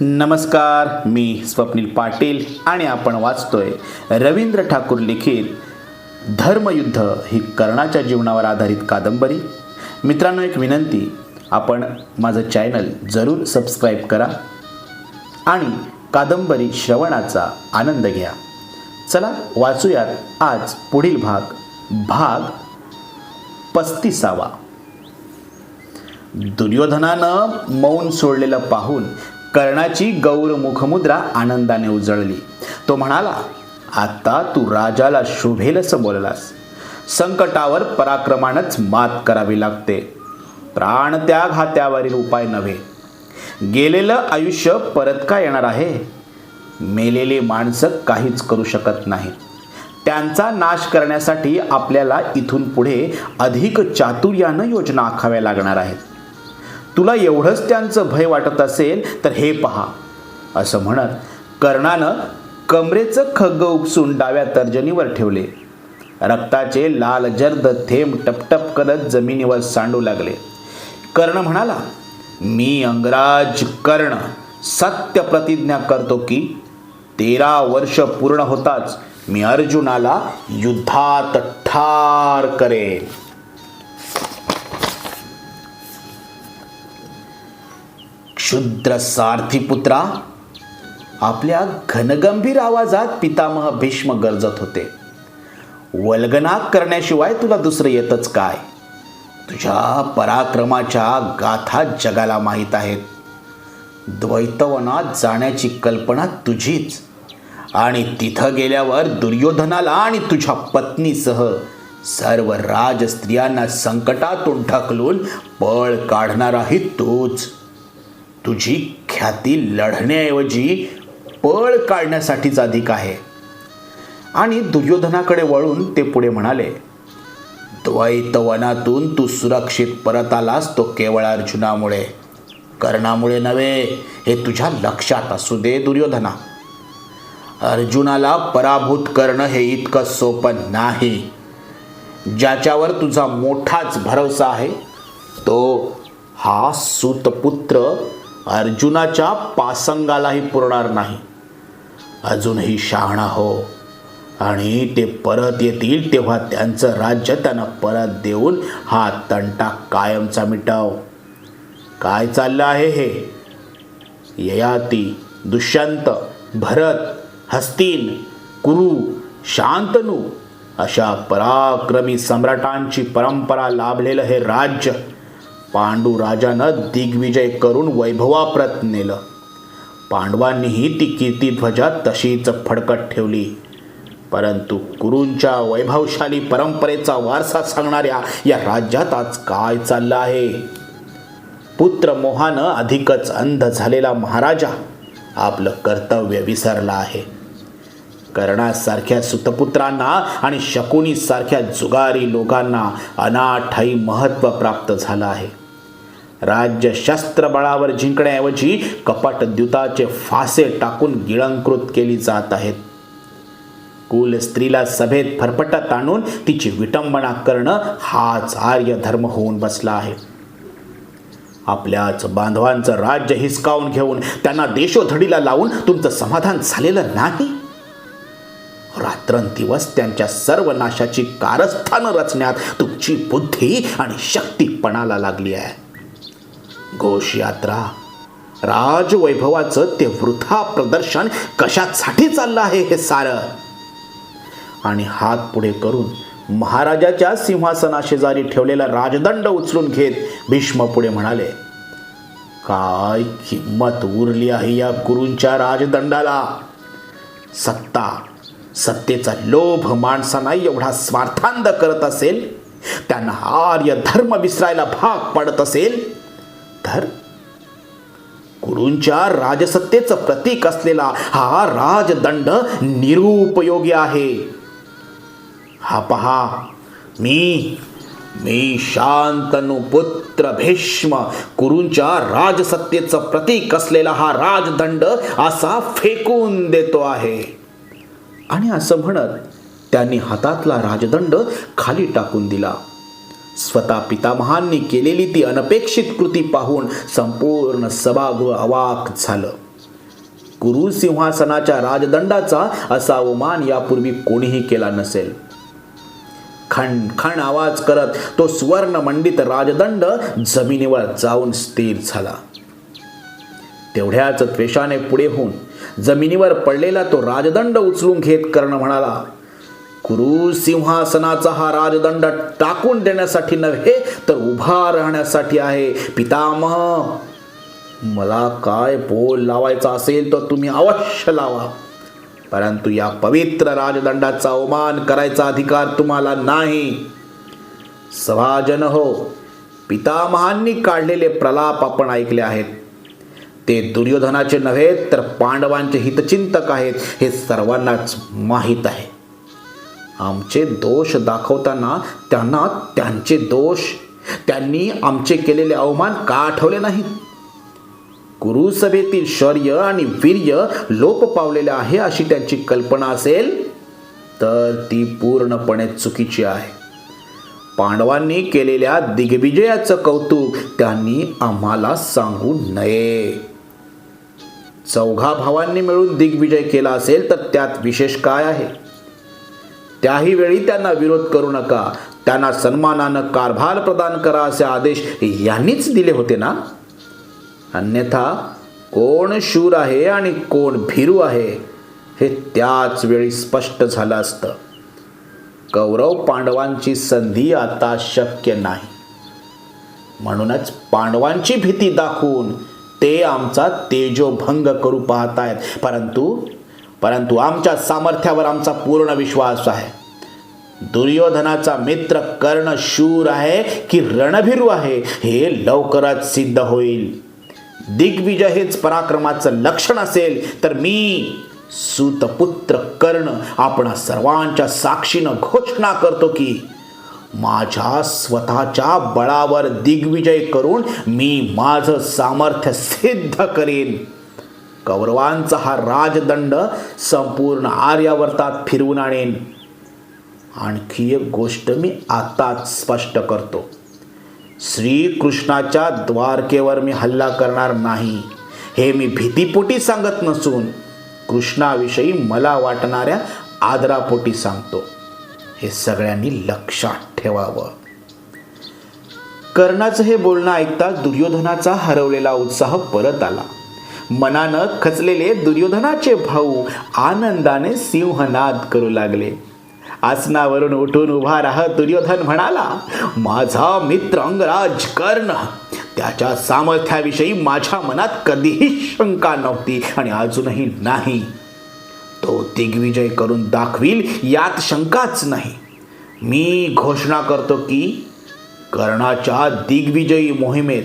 नमस्कार मी स्वप्नील पाटील आणि आपण वाचतोय रवींद्र ठाकूर लिखित धर्मयुद्ध ही कर्णाच्या जीवनावर आधारित कादंबरी. मित्रांनो एक विनंती आपण माझं चॅनल जरूर सबस्क्राईब करा आणि कादंबरी श्रवणाचा आनंद घ्या. चला वाचूयात आज पुढील भाग भाग पस्तीसावा. दुर्योधनानं मौन सोडलेलं पाहून कर्णाची गौरमुखमुद्रा आनंदाने उजळली. तो म्हणाला आता तू राजाला शोभेलच बोललास. संकटावर पराक्रमानच मात करावी लागते. प्राणत्याग हा त्यावरील उपाय नव्हे. गेलेलं आयुष्य परत का येणार आहे? मेलेली माणसं काहीच करू शकत नाही त्यांचा नाश करण्यासाठी आपल्याला इथून पुढे अधिक चातुर्यानं योजना आखाव्या लागणार आहेत. तुला एवढंच त्यांचं भय वाटत असेल तर हे पहा. असं म्हणत कर्णानं कमरेचं खग्ग उपसून डाव्या तर्जनीवर ठेवले. रक्ताचे लाल जर्द थेंब टपटप करत जमिनीवर सांडू लागले. कर्ण म्हणाला मी अंगराज कर्ण सत्य प्रतिज्ञा करतो की तेरा वर्ष पूर्ण होताच मी अर्जुनाला युद्धात ठार करेन. क्षुद्र सारथीपुत्रा आपल्या घनगंभीर आवाजात पितामह भीष्म गरजत होते. वल्गना करण्याशिवाय तुला दुसरं येतच काय? तुझ्या पराक्रमाच्या गाथा जगाला माहीत आहेत. द्वैतवनात जाण्याची कल्पना तुझीच. आणि तिथं गेल्यावर दुर्योधनाला आणि तुझ्या पत्नीसह सर्व राज स्त्रियांना संकटातून ढकलून पळ काढणाराही तूच. तुझी ख्याती लढण्याऐवजी पळ काढण्यासाठीच अधिक आहे. आणि दुर्योधनाकडे वळून ते पुढे म्हणाले द्वैतवनातून तू सुरक्षित परत आलास तो केवळ अर्जुनामुळे. कर्णामुळे नव्हे हे तुझ्या लक्षात असू दे दुर्योधना. अर्जुनाला पराभूत करणं हे इतकं सोपं नाही. ज्याच्यावर तुझा मोठाच भरवसा आहे तो हा सुतपुत्र अर्जुनाच्या पासंगालाही पुरणार नाही. अजूनही शहाणा हो. आणि ते परत येतील तेव्हा त्यांचं राज्य त्यांना परत देऊन हा तंटा कायमचा मिटाव. काय चाललं आहे हे? ययाती दुष्यंत भरत हस्तीन कुरु शांतनू अशा पराक्रमी सम्राटांची परंपरा लाभलेलं हे राज्य पांडू राजानं दिग्विजय करून वैभवाप्रत नेलं पांडवांनीही ती कीर्तिध्वजा तशीच फडकत ठेवली. परंतु कुरूंच्या वैभवशाली परंपरेचा वारसा सांगणाऱ्या या राज्यात आज काय चाललं आहे? पुत्र मोहानं अधिकच अंध झालेला महाराजा आपलं कर्तव्य विसरला आहे. कर्णासारख्या सुतपुत्रांना आणि शकुनीसारख्या जुगारी लोकांना अनाठाई महत्त्व प्राप्त झालं आहे. राज्य शस्त्रबळावर जिंकण्याऐवजी कपट द्युताचे फासे टाकून गिळंकृत केली जात आहेत. कुल स्त्रीला सभेत फरफटत आणून तिची विटंबना करणं हाच आर्य धर्म होऊन बसला आहे. आपल्याच बांधवांचं राज्य हिसकावून घेऊन त्यांना देशोधडीला लावून तुमचं समाधान झालेलं नाही? रात्रंदिवस त्यांच्या सर्व नाशाची कारस्थानं रचण्यात तुमची बुद्धी आणि शक्तीपणाला लागली आहे. घोषयात्रा. राजवैभवाचं ते वृथा प्रदर्शन कशासाठी चाललं आहे हे सारं? आणि हात पुढे करून महाराजाच्या सिंहासनाशेजारी ठेवलेला राजदंड उचलून घेत भीष्म पुढे म्हणाले काय किंमत उरली आहे या गुरूंच्या राजदंडाला? सत्ता सत्तेचा लोभ माणसांना एवढा स्वार्थांध करत असेल त्यांना आर्य धर्म विसरायला भाग पडत असेल तर गुरूंच्या राजसत्तेचं प्रतीक असलेला हा राजदंड निरुपयोगी आहे. हा पहा मी मी शांतनु पुत्र भीष्म कुरूंच्या राजसत्तेचं प्रतीक असलेला हा राजदंड असा फेकून देतो आहे. आणि असं म्हणत त्यांनी हातातला राजदंड खाली टाकून दिला. स्वतः पितामहांनी केलेली ती अनपेक्षित कृती पाहून संपूर्ण सभागृह अवाक झालं. कुरु सिंहासनाच्या राजदंडाचा असा अवमान यापूर्वी कोणीही केला नसेल. खण खण आवाज करत तो सुवर्ण मंडित राजदंड जमिनीवर जाऊन स्थिर झाला. तेवढ्याच त्वेषाने पुढे होऊन जमिनीवर पडलेला तो राजदंड उचलून घेत कर्ण म्हणाला कुरु सिंहासनाचा हा राजदंड टाकून देण्यासाठी नव्हे तर उभा राहण्यासाठी आहे. पितामह मला काय बोल लावायचा असेल तर तुम्ही अवश्य लावा. परंतु या पवित्र राजदंडाचा अवमान करायचा अधिकार तुम्हाला नाही. सभाजन हो पितामहांनी काढलेले प्रलाप आपण ऐकले आहेत. ते दुर्योधनाचे नव्हे तर पांडवांचे हितचिंतक आहेत. हे सर्वांनाच माहीत आहे. आमचे दोष दाखवताना त्यांना त्यांचे दोष त्यांनी आमचे केलेले अवमान का आठवले नाही? गुरुसभेतील शौर्य आणि वीर्य लोप पावलेले आहे अशी त्यांची कल्पना असेल तर ती पूर्णपणे चुकीची आहे. पांडवांनी केलेल्या दिग्विजयाचं कौतुक त्यांनी आम्हाला सांगू नये. चौघा भावांनी मिळून दिग्विजय केला असेल तर त्यात विशेष काय आहे? त्याही वेळी त्यांना विरोध करू नका. त्यांना सन्मानानं कारभार प्रदान करा असे आदेश यांनीच दिले होते ना? अन्यथा कोण शूर आहे आणि कोण भीरू आहे हे त्याच वेळी स्पष्ट झालं असतं. कौरव पांडवांची संधी आता शक्य नाही. म्हणूनच पांडवांची भीती दाखवून ते आमचा तेजोभंग करू पाहतायत. परंतु परंतु आमच्या सामर्थ्यावर आमचा पूर्ण विश्वास आहे. दुर्योधनाचा मित्र कर्ण शूर आहे की रणभिरू आहे हे लवकरच सिद्ध होईल. दिग्विजय हेच पराक्रमाचं लक्षण असेल तर मी सुतपुत्र कर्ण आपण सर्वांच्या साक्षीनं घोषणा करतो की माझ्या स्वतःच्या बळावर दिग्विजय करून मी माझं सामर्थ्य सिद्ध करेन. कौरवांचा हा राजदंड संपूर्ण आर्यावर्तात फिरवून आणेन. आणखी एक गोष्ट मी आताच स्पष्ट करतो. श्रीकृष्णाच्या द्वारकेवर मी हल्ला करणार नाही हे मी भीतीपोटी सांगत नसून कृष्णाविषयी मला वाटणाऱ्या आदरापोटी सांगतो. हे सगळ्यांनी लक्षात ठेवावं. कर्णाचं हे बोलणं ऐकता दुर्योधनाचा हरवलेला उत्साह परत आला. मनानं खचलेले दुर्योधनाचे भाऊ आनंदाने सिंहनाद करू लागले. आसनावरून उठून उभा राहत दुर्योधन म्हणाला माझा मित्र अंगराज कर्ण त्याच्या सामर्थ्याविषयी माझ्या मनात कधीही शंका नव्हती आणि अजूनही नाही. तो दिग्विजय करून दाखवील यात शंकाच नाही. मी घोषणा करतो की कर्णाच्या दिग्विजयी मोहिमेत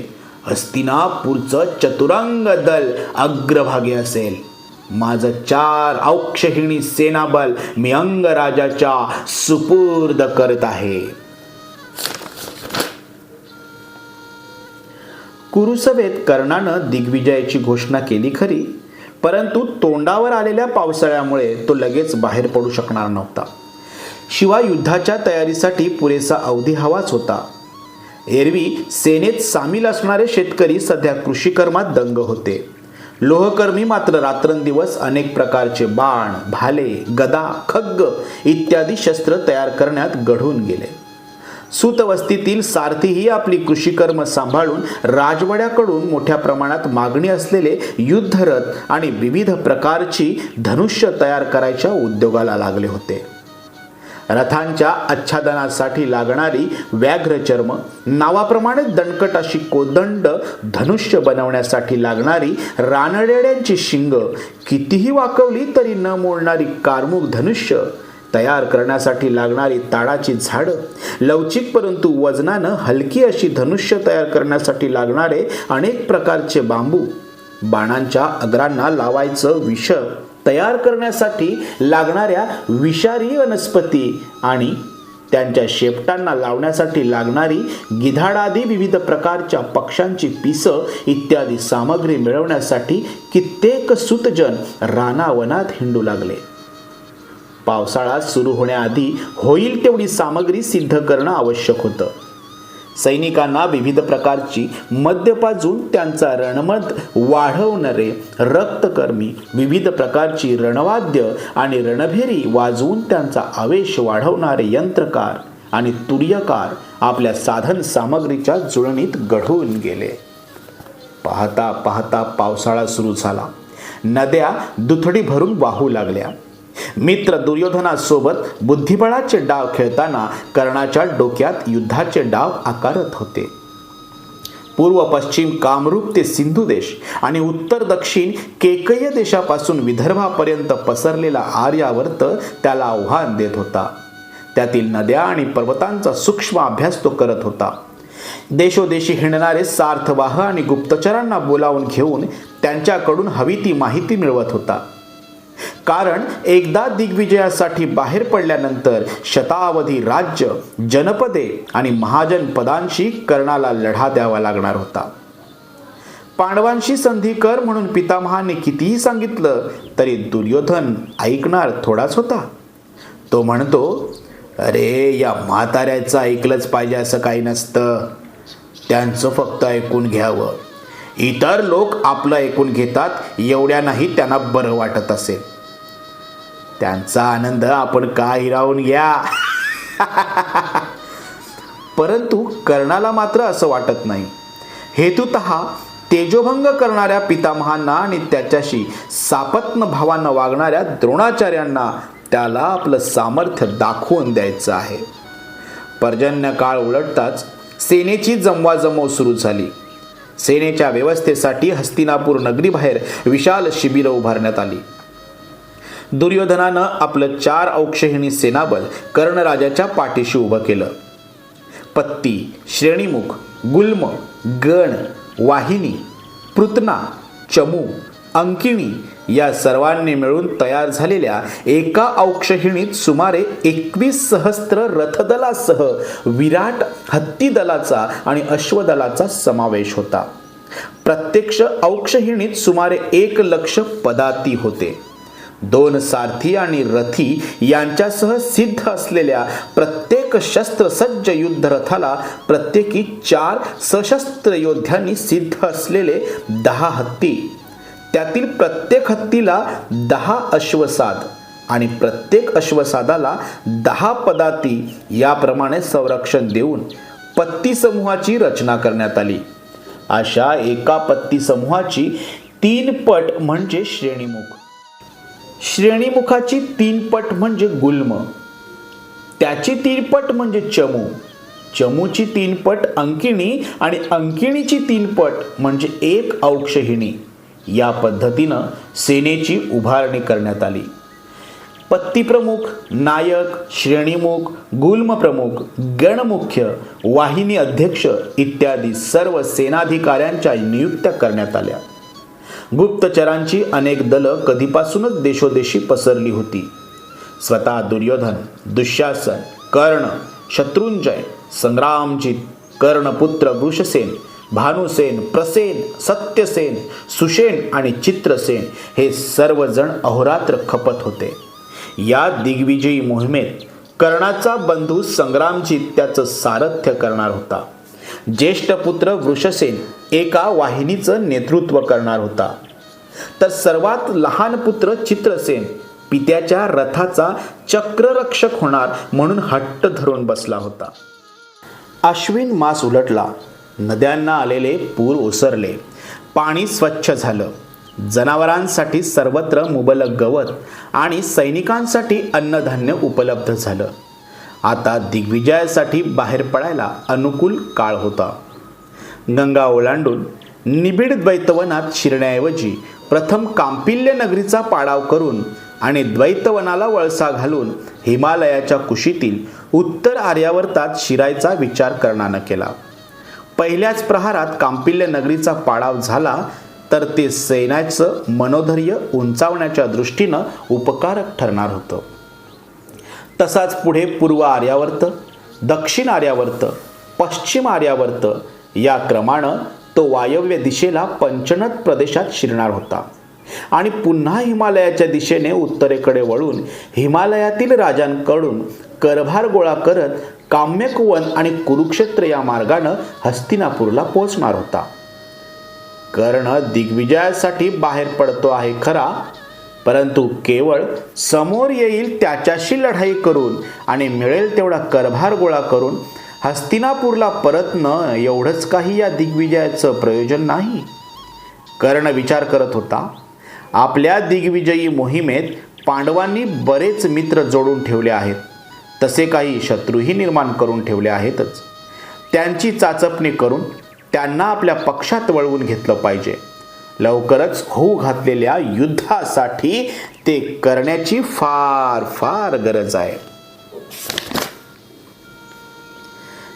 हस्तिनापूरचं चतुरंग दल अग्रभागी असेल. माझं चार औक्षहिणी सेनाबल मी अंगराजाच्या सुपूर्द करत आहे. कुरुसभेत कर्णानं दिग्विजयाची घोषणा केली खरी परंतु तोंडावर आलेल्या पावसाळ्यामुळे तो लगेच बाहेर पडू शकणार नव्हता. शिवाय युद्धाच्या तयारीसाठी पुरेसा अवधी हवाच होता. एरवी सेनेत सामील असणारे शेतकरी सध्या कृषीकर्मात दंग होते. लोहकर्मी मात्र रात्रंदिवस अनेक प्रकारचे बाण भाले गदा खग्ग इत्यादी शस्त्र तयार करण्यात घडून गेले. सुतवस्तीतील सारथीही आपली कृषीकर्म सांभाळून राजवाड्याकडून मोठ्या प्रमाणात मागणी असलेले युद्धरथ आणि विविध प्रकारची धनुष्य तयार करायच्या उद्योगाला लागले होते. रथांच्या आच्छादनासाठी लागणारी व्याघ्रचर्म नावाप्रमाणे दणकट अशी कोदंड धनुष्य बनवण्यासाठी लागणारी रानडेड्यांची शिंग कितीही वाकवली तरी न मोडणारी कारमुख धनुष्य तयार करण्यासाठी लागणारी ताडाची झाडं लवचिक परंतु वजनानं हलकी अशी धनुष्य तयार करण्यासाठी लागणारे अनेक प्रकारचे बांबू बाणांच्या अग्रांना लावायचं विष तयार करण्यासाठी लागणाऱ्या विषारी वनस्पती आणि त्यांच्या शेपटांना लावण्यासाठी लागणारी गिधाडादी विविध प्रकारच्या पक्ष्यांची पिसं इत्यादी सामग्री मिळवण्यासाठी कित्येक सुतजन रानावनात हिंडू लागले. पावसाळा सुरू होण्याआधी होईल तेवढी सामग्री सिद्ध करणं आवश्यक होतं. सैनिकांना विविध प्रकारची मद्य पाजून त्यांचा रणमत वाढवणारे रक्तकर्मी विविध प्रकारची रणवाद्य आणि रणभेरी वाजवून त्यांचा आवेश वाढवणारे यंत्रकार आणि तुर्यकार आपल्या साधन सामग्रीच्या जुळणीत घडवून गेले. पाहता पाहता पावसाळा सुरू झाला. नद्या दुथडी भरून वाहू लागल्या. मित्र दुर्योधनासोबत बुद्धिबळाचे डाव खेळताना कर्णाच्या डोक्यात युद्धाचे डाव आकारत होते. पूर्व पश्चिम कामरूप ते सिंधू देश आणि उत्तर दक्षिण केकय देशापासून विदर्भापर्यंत पसरलेला आर्यावर्त त्याला आव्हान देत होता. त्यातील नद्या आणि पर्वतांचा सूक्ष्म अभ्यास तो करत होता. देशोदेशी हिंडणारे सार्थवाह आणि गुप्तचरांना बोलावून घेऊन त्यांच्याकडून हवी ती माहिती मिळवत होता. कारण एकदा दिग्विजयासाठी बाहेर पडल्यानंतर शतावधी राज्य जनपदे आणि महाजन पदांशी कर्णाला लढा द्यावा लागणार होता. पांडवांशी संधी कर म्हणून पितामहाने कितीही सांगितलं तरी दुर्योधन ऐकणार थोडाच होता. तो म्हणतो अरे या म्हाताऱ्याचं ऐकलंच पाहिजे असं काही नसतं. त्यांचं फक्त ऐकून घ्यावं. इतर लोक आपलं ऐकून घेतात एवढ्यानाही त्यांना बरं वाटत असेल. त्यांचा आनंद आपण का हिरावून घ्या. परंतु कर्णाला मात्र असं वाटत नाही. हेतुत तेजोभंग करणाऱ्या पितामहांना आणि त्याच्याशी सापत्न भावानं वागणाऱ्या द्रोणाचार्यांना त्याला आपलं सामर्थ्य दाखवून द्यायचं आहे. पर्जन्य काळ उलटताच सेनेची जमवाजमव सुरू झाली. सेनेच्या व्यवस्थेसाठी हस्तिनापूर नगरीबाहेर विशाल शिबिरं उभारण्यात आली. दुर्योधनानं आपलं चार औक्षहिणी सेनाबल कर्णराजाच्या पाठीशी उभं केलं. पत्ती श्रेणीमुख गुल्म गण वाहिनी पृतना चमू अंकिणी या सर्वांनी मिळून तयार झालेल्या एका औक्षहिणीत सुमारे एकवीस सहस्त्र रथदलासह विराट हत्तीदलाचा आणि अश्वदलाचा समावेश होता. प्रत्यक्ष औक्षहिणीत सुमारे एक लक्ष पदाती होते. दोन सारथी आणि रथी यांच्यासह सिद्ध असलेल्या प्रत्येक शस्त्रसज्ज युद्ध रथाला प्रत्येकी चार सशस्त्र योद्ध्यांनी सिद्ध असलेले दहा हत्ती. त्यातील प्रत्येक हत्तीला दहा अश्वसाद आणि प्रत्येक अश्वसादाला दहा पदाती याप्रमाणे संरक्षण देऊन पत्ती समूहाची रचना करण्यात आली. अशा एका पत्ती समूहाची तीन पट म्हणजे श्रेणीमुख. श्रेणीमुखाची तीन पट म्हणजे गुल्म. त्याची तीन पट म्हणजे चमू. चमूची तीन पट अंकिणी आणि अंकिणीची तीन पट म्हणजे एक औक्षहिणी. या पद्धतीनं सेनेची उभारणी करण्यात आली. पत्तीप्रमुख नायक श्रेणीमुख गुल्म प्रमुख गणमुख्य वाहिनी अध्यक्ष इत्यादी सर्व सेनाधिकाऱ्यांच्या नियुक्त्या करण्यात आल्या. गुप्तचरांची अनेक दलं कधीपासूनच देशोदेशी पसरली होती. स्वतः दुर्योधन दुःशासन कर्ण शत्रुंजय संग्रामजित कर्णपुत्र वृषसेन भानुसेन प्रसेन सत्यसेन सुषेण आणि चित्रसेन हे सर्वजण अहोरात्र खपत होते. या दिग्विजयी मोहिमेत कर्णाचा बंधू संग्रामजित त्याचं सारथ्य करणार होता. ज्येष्ठ पुत्र वृषसेन एका वाहिनीचं नेतृत्व करणार होता. तर सर्वात लहान पुत्र चित्रसेन पित्याच्या रथाचा चक्ररक्षक होणार म्हणून हट्ट धरून बसला होता. अश्विन मास उलटला. नद्यांना आलेले पूर ओसरले. पाणी स्वच्छ झालं. जनावरांसाठी सर्वत्र मुबलक गवत आणि सैनिकांसाठी अन्नधान्य उपलब्ध झालं. आता दिग्विजयासाठी बाहेर पडायला अनुकूल काळ होता. गंगा ओलांडून निबिड द्वैतवनात शिरण्याऐवजी प्रथम कांपिल्य नगरीचा पाडाव करून आणि द्वैतवनाला वळसा घालून हिमालयाच्या कुशीतील उत्तर आर्यावर्तात शिरायचा विचार कर्णानं केला. पहिल्याच प्रहारात कांपिल्य नगरीचा पाडाव झाला तर ते सैन्याचं मनोधैर्य उंचावण्याच्या दृष्टीनं उपकारक ठरणार होतं. तसाच पुढे पूर्व आर्यावर्त दक्षिण आर्यावर्त पश्चिम आर्यावर्त या क्रमानं तो वायव्य दिशेला पंचनद प्रदेशात शिरणार होता. आणि पुन्हा हिमालयाच्या दिशेने उत्तरेकडे वळून हिमालयातील राजांकडून करभार गोळा करत काम्यकुवन आणि कुरुक्षेत्र या मार्गानं हस्तिनापूरला पोहोचणार होता. कर्ण दिग्विजयासाठी बाहेर पडतो आहे खरा परंतु केवळ समोर येईल त्याच्याशी लढाई करून आणि मिळेल तेवढा करभार गोळा करून हस्तिनापूरला परतणं एवढंच काही या दिग्विजयाचं प्रयोजन नाही. कर्ण विचार करत होता आपल्या दिग्विजयी मोहिमेत पांडवांनी बरेच मित्र जोडून ठेवले आहेत. तसे काही शत्रूही निर्माण करून ठेवले आहेतच. त्यांची चाचपणी करून त्यांना आपल्या पक्षात वळवून घेतलं पाहिजे. लवकरच होऊ घातलेल्या युद्धासाठी ते करण्याची फार फार गरज आहे.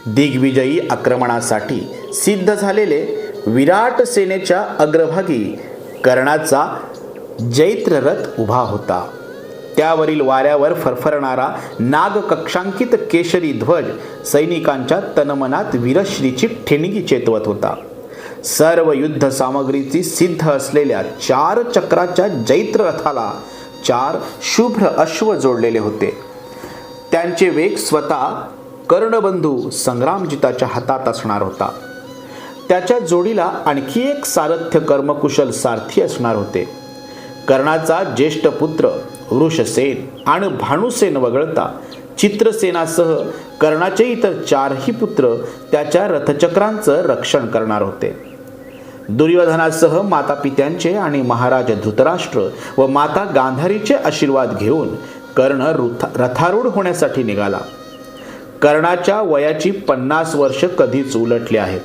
दिग्विजयी आक्रमणासाठी सिद्ध झालेले विराट सेनेच्या अग्रभागी कर्णाचा जैत्र रथ उभा होता. त्यावरील वाऱ्यावर फरफरणारा नागकक्षांकित केशरी ध्वज सैनिकांच्या तनमनात वीरश्रीची ठिणगी चेतवत होता. सर्व युद्ध सामग्रीची सिद्ध असलेल्या चार चक्राच्या जैत्र रथाला चार शुभ्र अश्व जोडलेले होते. त्यांचे वेग स्वतः कर्णबंधू संग्रामजिताच्या हातात असणार होता. त्याच्या जोडीला आणखी एक सारथ्य कर्मकुशल सारथी असणार होते. कर्णाचा ज्येष्ठ पुत्र वृषसेन आणि भानुसेन वगळता चित्रसेनासह कर्णाचे इतर चारही पुत्र त्याच्या रथचक्रांचं रक्षण करणार होते. दुर्योधनासह माता पित्यांचे आणि महाराज धृतराष्ट्र व माता गांधारीचे आशीर्वाद घेऊन कर्ण रुथा रथारूढ होण्यासाठी निघाला. कर्णाच्या वयाची पन्नास वर्ष कधीच उलटली आहेत.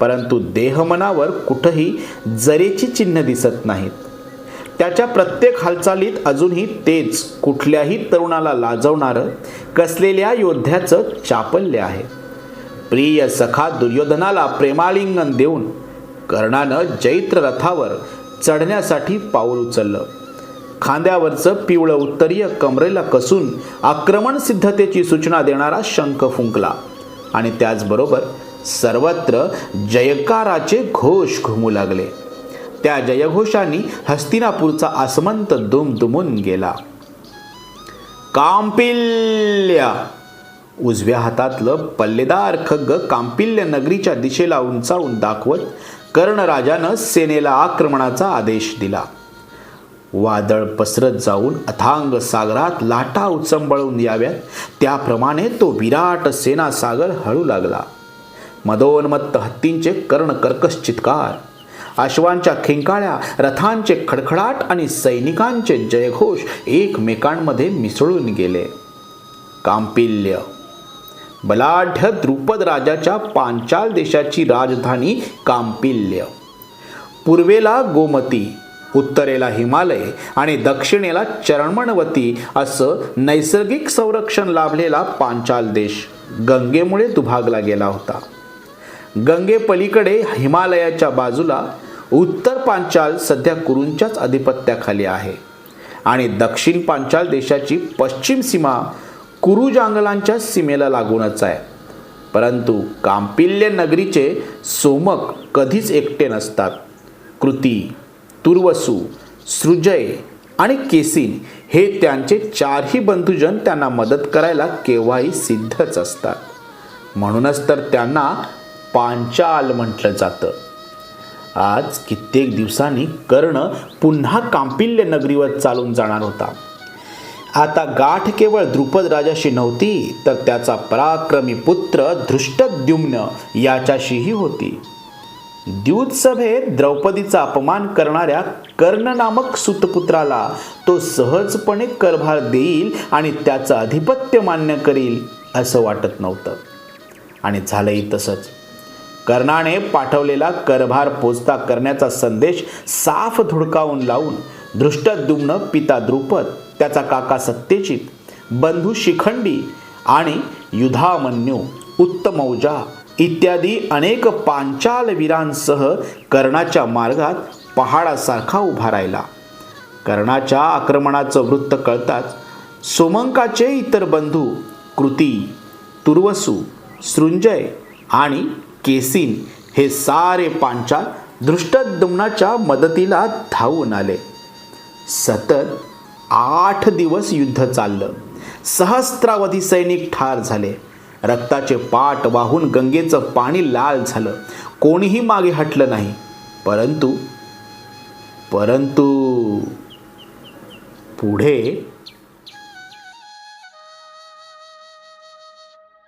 परंतु देहमनावर कुठंही जरेची चिन्ह दिसत नाहीत. त्याच्या प्रत्येक हालचालीत अजूनही तेच कुठल्याही तरुणाला लाजवणारं कसलेल्या योद्ध्याचं चापल्य आहे. प्रिय सखा दुर्योधनाला प्रेमालिंगन देऊन कर्णानं जैत्र रथावर चढण्यासाठी पाऊल उचललं. खांद्यावरचं पिवळं उत्तरीय कमरेला कसून आक्रमण सिद्धतेची सूचना देणारा शंख फुंकला. आणि त्याचबरोबर सर्वत्र जयकाराचे घोष घुमू लागले. त्या जयघोषांनी हस्तिनापूरचा आसमंत दुमदुमून गेला. कांपिल्य! उजव्या हातातलं पल्लेदार खग्ग कांपिल्य नगरीच्या दिशेला उंचावून दाखवत कर्णराजानं सेनेला आक्रमणाचा आदेश दिला. वादळ पसरत जाऊन अथांग सागरात लाटा उचंबळून याव्यात. त्याप्रमाणे तो विराट सेना सागर हळू लागला. मदोन्मत्त हत्तींचे कर्ण कर्कश चित्कार. अश्वांच्या खिंकाळ्या रथांचे खडखडाट आणि सैनिकांचे जयघोष एकमेकांमध्ये मिसळून गेले. कांपिल्य बलाढ्य द्रुपद राजाच्या पांचाल देशाची राजधानी कांपिल्य. पूर्वेला गोमती उत्तरेला हिमालय आणि दक्षिणेला चरणमणवती असं नैसर्गिक संरक्षण लाभलेला पांचाल देश गंगेमुळे दुभागला गेला होता. गंगेपलीकडे हिमालयाच्या बाजूला उत्तर पांचाल सध्या कुरूंच्याच अधिपत्याखाली आहे आणि दक्षिण पांचाल देशाची पश्चिम सीमा कुरु जांगलांच्या सीमेला लागूनच आहे. परंतु कांपिल्य नगरीचे सोमक कधीच एकटे नसतात. कृती तुर्वसू सृजय आणि केसिन हे त्यांचे चारही बंधुजन त्यांना मदत करायला केव्हाही सिद्धच असतात. म्हणूनच तर त्यांना पांचाल म्हटलं जातं. आज कित्येक दिवसांनी कर्ण पुन्हा कांपिल्य नगरीवर चालून जाणार होता. आता गाठ केवळ द्रुपद राजाशी नव्हती तर त्याचा पराक्रमी पुत्र धृष्टद्युम्न याच्याशीही होती. द्यूतसभेत द्रौपदीचा अपमान करणाऱ्या कर्ण नामक सुतपुत्राला तो सहजपणे करभार देईल आणि त्याचं अधिपत्य मान्य करील असं वाटत नव्हतं. आणि झालंही तसंच. कर्णाने पाठवलेला करभार पोचता करण्याचा संदेश साफ धुडकावून लावून धृष्टद्युम्न पिता द्रुपद त्याचा काका सत्यजित बंधू शिखंडी आणि युधामन्यू उत्तमौजा इत्यादी अनेक पांचाल वीरांसह कर्णाच्या मार्गात पहाडासारखा उभा राहिला. कर्णाच्या आक्रमणाचं वृत्त कळताच सोमंकाचे इतर बंधू कृती तुर्वसू सृंजय आणि केसिन हे सारे पांचाल दृष्टद्युम्नाच्या मदतीला धावून आले. सतत आठ दिवस युद्ध चाललं. सहस्त्रावधी सैनिक ठार झाले. रक्ताचे पाट वाहून गंगेचं पाणी लाल झालं. कोणीही मागे हटलं नाही. परंतु परंतु पुढे